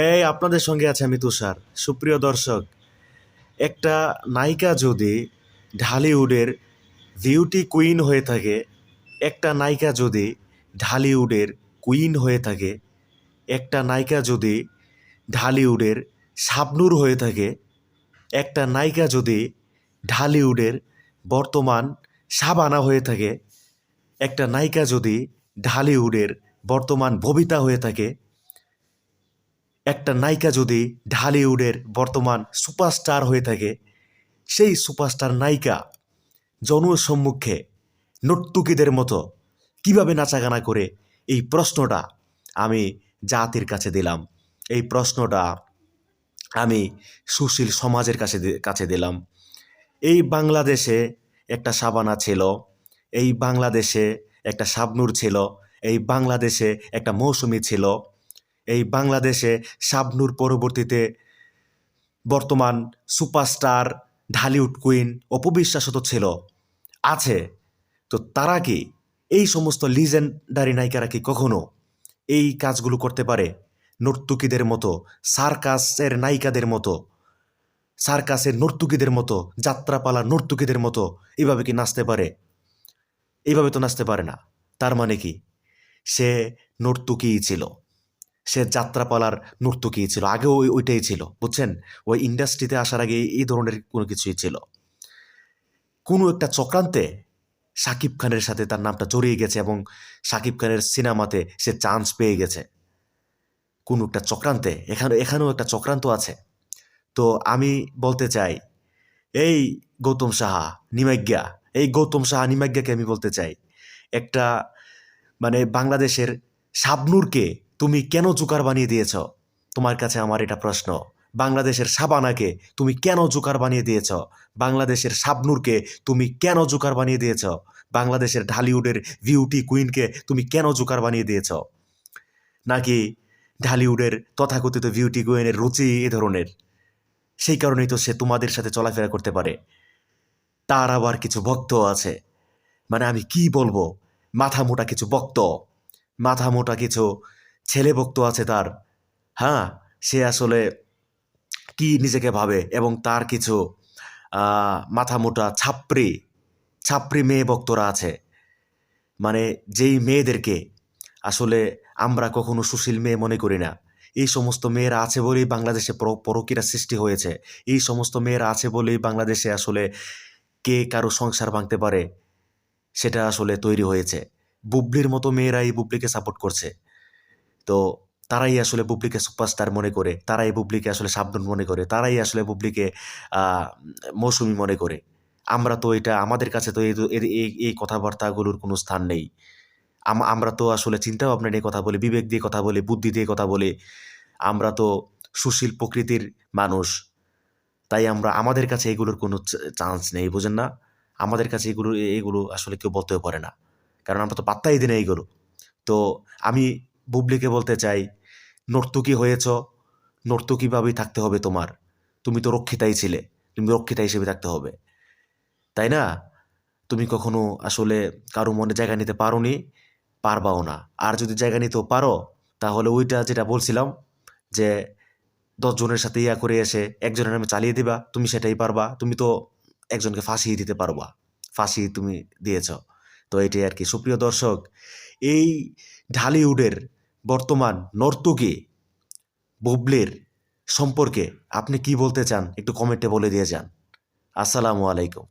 এই, আপনাদের সঙ্গে আছে আমি তুষার। সুপ্রিয় দর্শক, একটা নায়িকা যদি ঢালিউডের বিউটি কুইন হয়ে থাকে, একটা নায়িকা যদি ঢালিউডের কুইন হয়ে থাকে, একটা নায়িকা যদি ঢালিউডের শাবনূর হয়ে থাকে, একটা নায়িকা যদি ঢালিউডের বর্তমান সাবানা হয়ে থাকে, একটা নায়িকা যদি ঢালিউডের বর্তমান ববিতা হয়ে থাকে একটা নায়িকা যদি ঢালিউডের বর্তমান সুপারস্টার হয়ে থাকে, সেই সুপারস্টার নায়িকা জনসম্মুখে নর্তুকিদের মতো কীভাবে নাচাগানা করে এই প্রশ্নটা আমি জাতির কাছে দিলাম। এই প্রশ্নটা আমি সুশীল সমাজের কাছে কাছে দিলাম। এই বাংলাদেশে একটা সাবানা ছিল, এই বাংলাদেশে একটা শাবনূর ছিল, এই বাংলাদেশে একটা মৌসুমি ছিল এই বাংলাদেশে শাবনূর পরবর্তীতে বর্তমান সুপারস্টার ঢালিউড কুইন অপবিশ্বাসও তো ছিল। আছে। তো তারা কি এই সমস্ত লিজেন্ডারি নায়িকারা কি কখনো এই কাজগুলো করতে পারে? নর্তুকিদের মতো, সার্কাসের নায়িকাদের মতো, সার্কাসের নর্তুকিদের মতো, যাত্রাপালা নর্তুকিদের মতো এইভাবে কি নাচতে পারে? এইভাবে তো নাচতে পারে না। তার মানে কি? সে নর্তুকিই ছিল। সে যাত্রাপালার নর্তকী ছিল, আগেও ওই, ওইটাই ছিল, বুঝছেন? ওই ইন্ডাস্ট্রিতে আসার আগে এই ধরনের কোনো কিছুই ছিল। কোনো একটা চক্রান্তে সাকিব খানের সাথে তার নামটা জড়িয়ে গেছে এবং সাকিব খানের সিনেমাতে সে চান্স পেয়ে গেছে। কোনো একটা চক্রান্তে, এখানে, এখানেও একটা চক্রান্ত আছে। তো আমি বলতে চাই, এই গৌতম সাহা নিমাজ্ঞা এই গৌতম সাহা নিমাজ্ঞাকে আমি বলতে চাই, একটা মানে বাংলাদেশের শাবনূরকে তুমি কেন জুকার বানিয়ে দিয়েছ? তোমার কাছে আমার এটা প্রশ্ন। বাংলাদেশের সাবানাকে তুমি কেন জোকার বানিয়ে দিয়েছ? বাংলাদেশের শাবনূরকে তুমি কেন জোকার বানিয়ে দিয়েছ? বাংলাদেশের ঢালিউডের বিউটি কুইনকে তুমি কেন জোকার বানিয়ে দিয়েছ? নাকি ঢালিউডের তথাকথিত বিউটি কুইনের রুচি এ ধরনের? সেই কারণেই তো সে তোমাদের সাথে চলাফেরা করতে পারে। তার আবার কিছু ভক্ত আছে। মানে আমি কি বলব? মাথা মোটা কিছু ভক্ত। মাথা মোটা কিছু ছেলে ভক্ত আছে তার। হ্যাঁ সে আসলে কি নিজেকে ভাবে এবং তার কিছু মাথা মোটা ছাপরি ছাপরি মেয়ে ভক্তরা আছে। মানে যেই মেয়েদেরকে আসলে আমরা কখনো সুশীল মেয়ে মনে করি না। এই সমস্ত মেয়েরা আছে বলেই বাংলাদেশে পর- পরকীরা সৃষ্টি হয়েছে। এই সমস্ত মেয়েরা আছে বলেই বাংলাদেশে আসলে কে কারও সংসার ভাঙতে পারে, সেটা আসলে তৈরি হয়েছে। বুবলির মতো মেয়েরা এই বুবলিকে সাপোর্ট করছে। তো তারাই আসলে বুবলিকে সুপারস্টার মনে করে, তারাই বুবলিকে আসলে সাবধান মনে করে, তারাই আসলে বুবলিকে মৌসুমি মনে করে। আমরা তো এটা, আমাদের কাছে তো এই, এই- কথাবার্তাগুলোর কোনো স্থান নেই। আম- আমরা তো আসলে চিন্তা ভাবনা নিয়ে কথা বলি, বিবেক দিয়ে কথা বলি, বুদ্ধি দিয়ে কথা বলি। আমরা তো সুশীল প্রকৃতির মানুষ। তাই আমরা, আমাদের কাছে এগুলোর কোনো চান্স নেই, বুঝেন না? আমাদের কাছে এগুলো এগুলো আসলে কেউ বলতেও পারে না। কারণ আমরা তো পাত্তাই দিই না এইগুলো তো আমি বুবলিকে বলতে চাই নর্তকী হয়েছ? নর্তকীভাবেই থাকতে হবে তোমার? তুমি তো রক্ষিতাই ছিলে, তুমি রক্ষিতা হিসেবে থাকতে হবে। তাই না? তুমি কখনো আসলে কারও মনে জায়গা নিতে পারো নি পারবাও না। আর যদি জায়গা নিতেও পারো, তাহলে ওইটা যেটা বলছিলাম, যে দশজনের সাথে ইয়া করে এসে একজনের নামে চালিয়ে দিবা, তুমি সেটাই পারবা। তুমি তো একজনকে ফাঁসিয়ে দিতে পারবা ফাঁসি তুমি দিয়েছ। তো এটাই আর কি। সুপ্রিয় দর্শক, এই ঢালিউডের বর্তমান নর্তকী বুবলির সম্পর্কে আপনি কি বলতে চান? একটু কমেন্টে বলে দিয়ে যান। আসসালামু আলাইকুম।